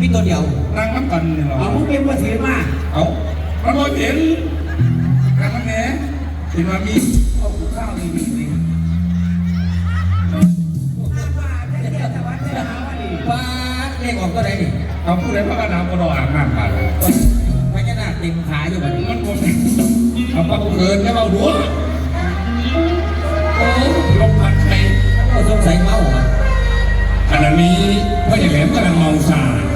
มีตัวเดียว นั่งน้ำกันเนี่ยเหรอเอามึงเป็นว่าถือมาเอาเราบ่เห็นกันมันแหน่เห็นว่ามีเอาผูข้าวนี่มีนี่ป้าเลขออกก็ได้ดิเอาผู้ใดพระกระดามกระดออาบน้ำมาเลยพญานาคเต็มขาอยู่แบบนี้มันบ่เอาปลาเกินแล้วเอาดูโอ้ลมพัดไปก็สงสัยเมาอะขณะนี้พ่อใหญ่แหลมกำลังเมาสาว่า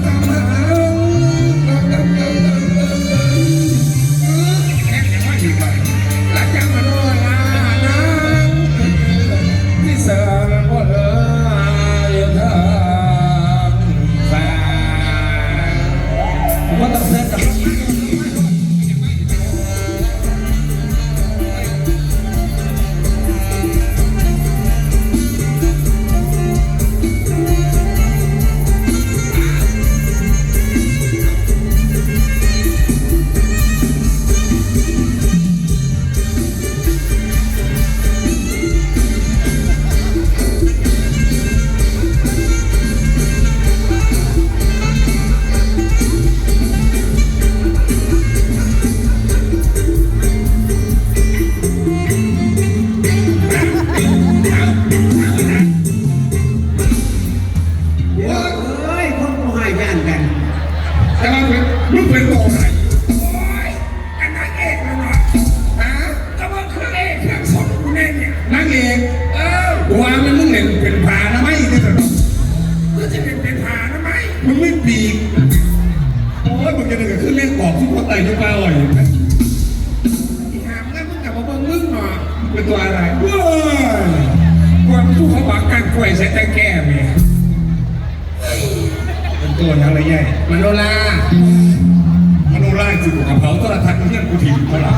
Thank you. จะเป็นเป็นผานะไหมมึงไม่ปีกโอ้ยมึงจะเดินขึ้นเล่นกอกที่พ่อไต่ยุบาอ่อยอีหามงั้นมึงกลับมาเบิ่งมึงเนาะเป็นตัวอะไรเว้ยความทุกข์เขาบักกันกล้วยใส่แต่แก้แม่เป็นตัวอะไรใหญ่มโนลามโนราจิบุกกระเพราโทรทัศน์เพื่อนกูถิ่นเท่าไหร่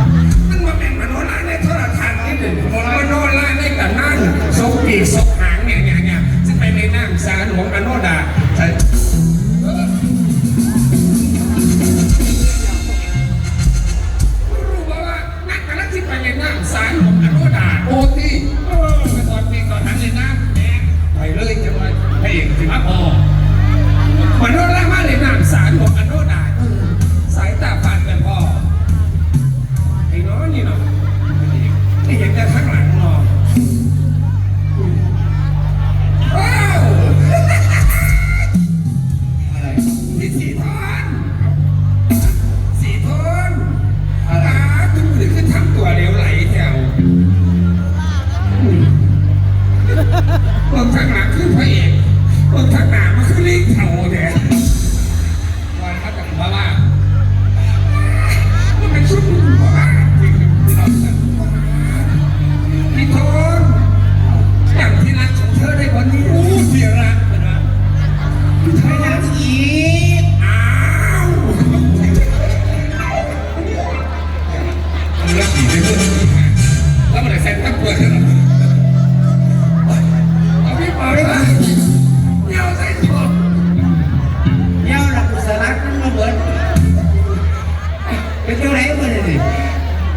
ไหนเบิดเลย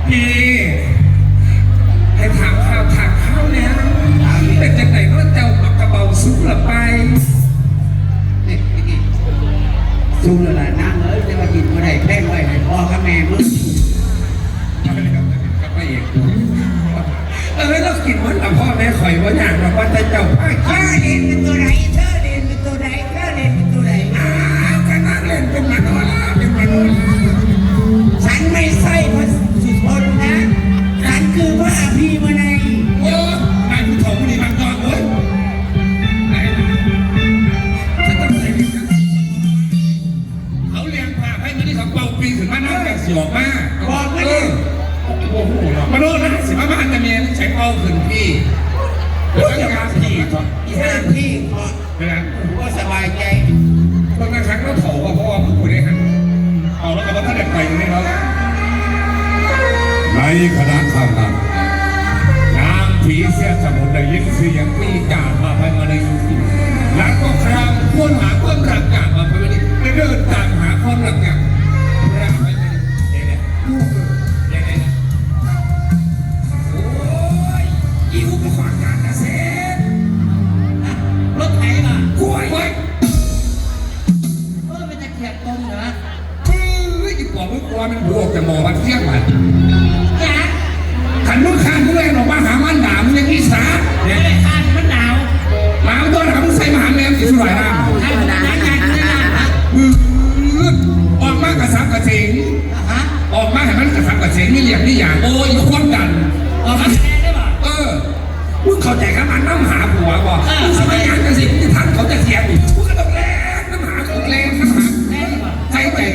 พี่ให้ถามข่าวถามข้าวเนี่ยเป็นจังไหนก็เจ้าปักกระเบาสุกละไปนี่นี่สู้แล้วล่ะน้ำเอ้ยจะมากินมาได้แป้งไว้ให้พ่อกับแม่มึงกับพระเอกเออเรากินมันละพ่อแม่ข่อยว่าอย่างเราว่าแต่เจ้าพ่ายเธอเล่นเป็นตัวไหนเธอ บบเสียออกมาบอกมาเอดิอโอ้โหมโนราสิมาบ้านจะเมียใช้เป่าขึ้นพี่แล้วก็ยาพี่ทอดอีห้าพี่ขอเป็นไงก็สบายใจบางครั้งก็โถว่าพ่อมึงคุยได้ฮะเอาแล้วก็ว่าถ้าเด็กไปตรงนี้แล้วในคณะข้างนั้นนางผีเสียสมุนได้ยินเสียงปี ฮ้ยอีปอบมึงกลัวมันบวกแต่หมอมันเที่ยงมันจ้าขันมึงคานมึงแรงออกมาหามันด่ามึงยังอีสาไม่ได้ทานมันหนาวหมาตัวหนามึงใส่มหาแมวสิสวยนะทานมันหนาวงานไม่ได้ฮะมือออกมากระซับกระเจิงฮะออกมาให้มันกระซับกระเจิงนี่เหลี่ยมนี่อย่างโอ้ยความดันออกมาแสดงได้ป่ะเออมึงเข้าใจกับมันน้ำหาผัวบ่มึงสมัยยังกันสิมึงจะทันเขาจะเสียอีกมึงก็ต้องแรงน้ำหาเขาแรงน้ำหาแสดงได้ป่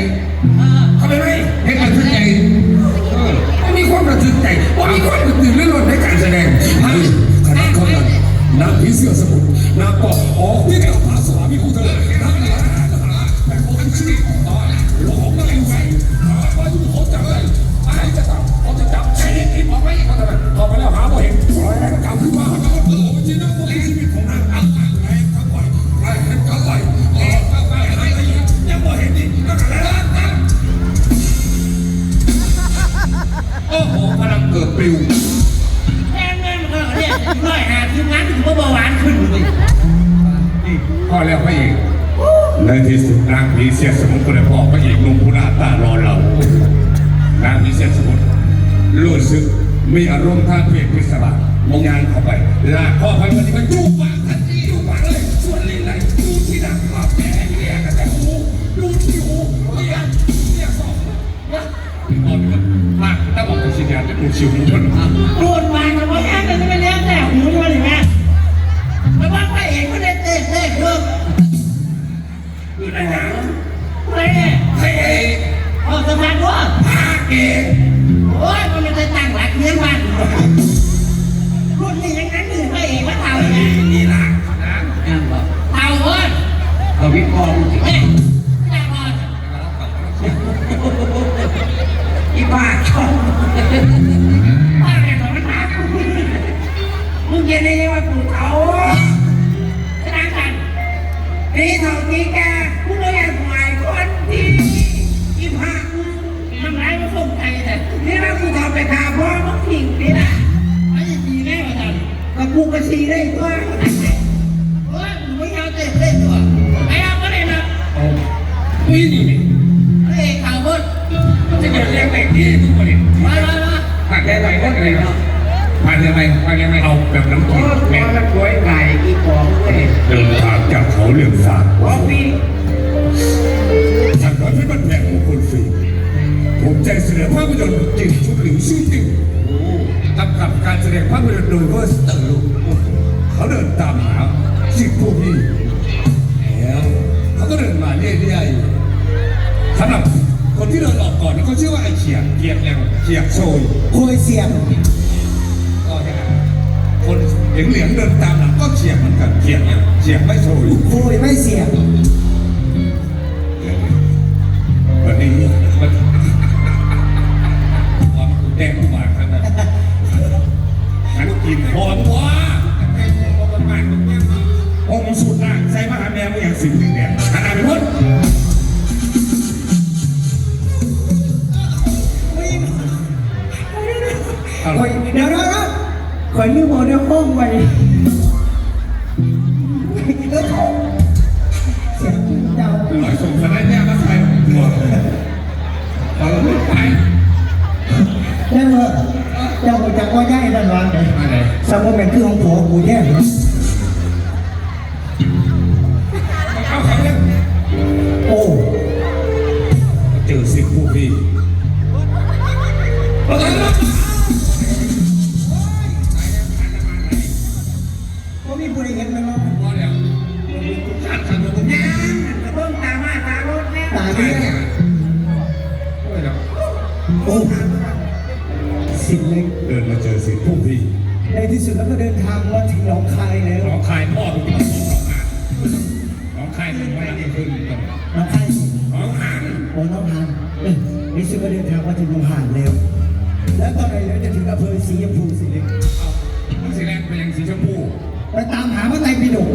ใจว่ามีความตื่นเต้นในการแสดงเฮ้ยขนาดคนนั้นนางผีเสื้อสมุทรนางปอบออกที่แก้วผาสวามีคู่เธอ ก็เรียกร้อยหาทีมงานถึงเบาหวานขึ้นเลยนี่พ่อแล้วพระเอกในที่สุดนางผีเสียสมุทรก็ได้พ่อพระเอกหนุ่มผู้หน้าตารอเรา นางผีเสียสมุทรรู้สึกมีอารมณ์ท่าเพศพิศวาสมองยานเข้าไป ลากพ่อไปมันนี่มันจูบปากทันทีจูบปากเลยส่วนลิ้นไหลดูที่ดังขอบแผลเลียกันแต่หูดูที่หูเลียเลียสองว่าพี่พ่อนี่มันมากถ้าบอกกับชิญญาจะดูชิวมันโดนวาง โอ้ยมันไม่ได้ตั้งหลักเลี้ยงบ้านรุ่นนี้ยังนั้น ผ่านได้ไหมผ่านได้ไหมเอาแบบน้ำกินแม่มันป่วยไก่อีกองเลยเดินทางจากเขาเหลี่ยมสาโอ้พี่ฉันก็ที่มันแพงของคนฟรีผมใจเสนอภาพยนตร์จริงชุดหลิวชื่อจริงกำกับการแสดงภาพยนตร์โดยเวอร์สเตอร์ลุเขาเดินตามหาสิ่งพวกนี้แล้วเขาก็เดินมาเรื่อยๆสำหรับคนที่เดินออกก่อนเขาชื่อว่าไอ้เขียงเขียงแล้วเขียงโซยโคยเสียง คนเหลียงเหลียงๆเดินตามหลังก็เขียงเหมือนกันเขียงเนี่ยเขียงไม่โซยโคยไม่เสียงวันนี้มันความแดงหวานขนาดฉันกินหอมว่าองค์สุดน่ะใส่มหาแมวอย่างสิ่งหนึ่งเนี่ย ข่อยลืมเอาในห้องไว้เสียงเจ้าหน่อยส่งสไลด์แย่มาใส่หมดเราไปได้เมื่อเจ้าบอกจากว่าย่ายด้านหลังเลยมาไหนสมมติเป็นคือของผัวกูแย่เอา น้องคายเป็นวันนั้นคืนก่อนหนองคายน้องหางโอ้น้องหานเอ้ยในที่สุดก็เดินทางมาถึงหนองหานแล้ว แล้วตอนไหนแล้วจะถึงอำเภอศรีชมพูสิเล็กมันสีแรกเป็นยังสีชมพูไปตามหาพระไตรปิฎก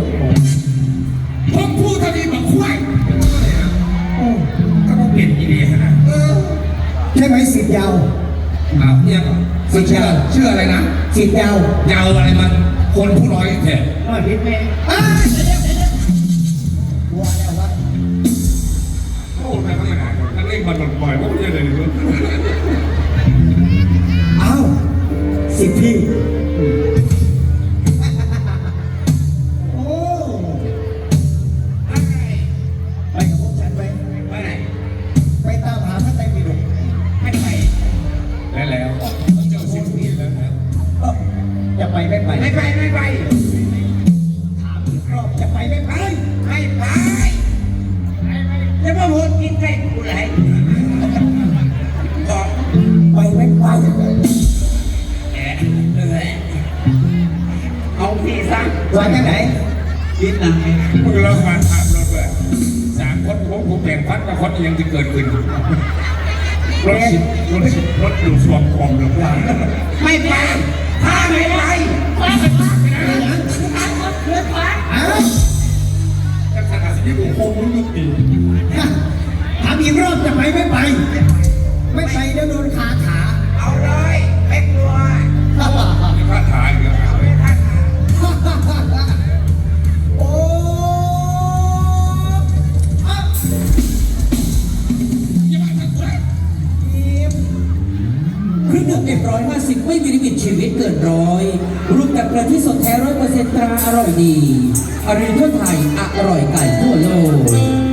ผมพูดเท่านี้บอกควายโอ้ก็ต้องเปลี่ยนอีเดียนะใช่ไหมสิบยาวเอาเนี่ยชื่อชื่ออะไรนะฉีดยาว ยาวอะไรมันคนผู้ร้อยแท้หน่อยพิษแม่ ได้นักเล่นบอลบ่อยๆก็ไม่ใช่เลยอ้าวสิพี่ ซะว่าที่ไหนคิดหนังมึงเลิกมาถามรถเลยสามคนผมผมแบ่งพันกับคนยังจะเกิดขึ้นรถสิบรถสิบรถดูสวมคอมหรือว่าไม่ไปถ้าไม่ไปอ้าวจะขนาดที่ผมคงไม่รู้ตื่นถามอีกรอบจะไปไม่ไป ไม่ไปเดี๋ยวโดนขาขาเอา เครื่องดื่มเอ็มร้อยห้าสิบไม่มีลิมิตชีวิตเกินร้อยรูปแบบกระที่สดแท้ร้อยเปอร์เซ็นต์ตราอร่อยดีอริทั่วไทยอร่อยไก่ทั่วโลก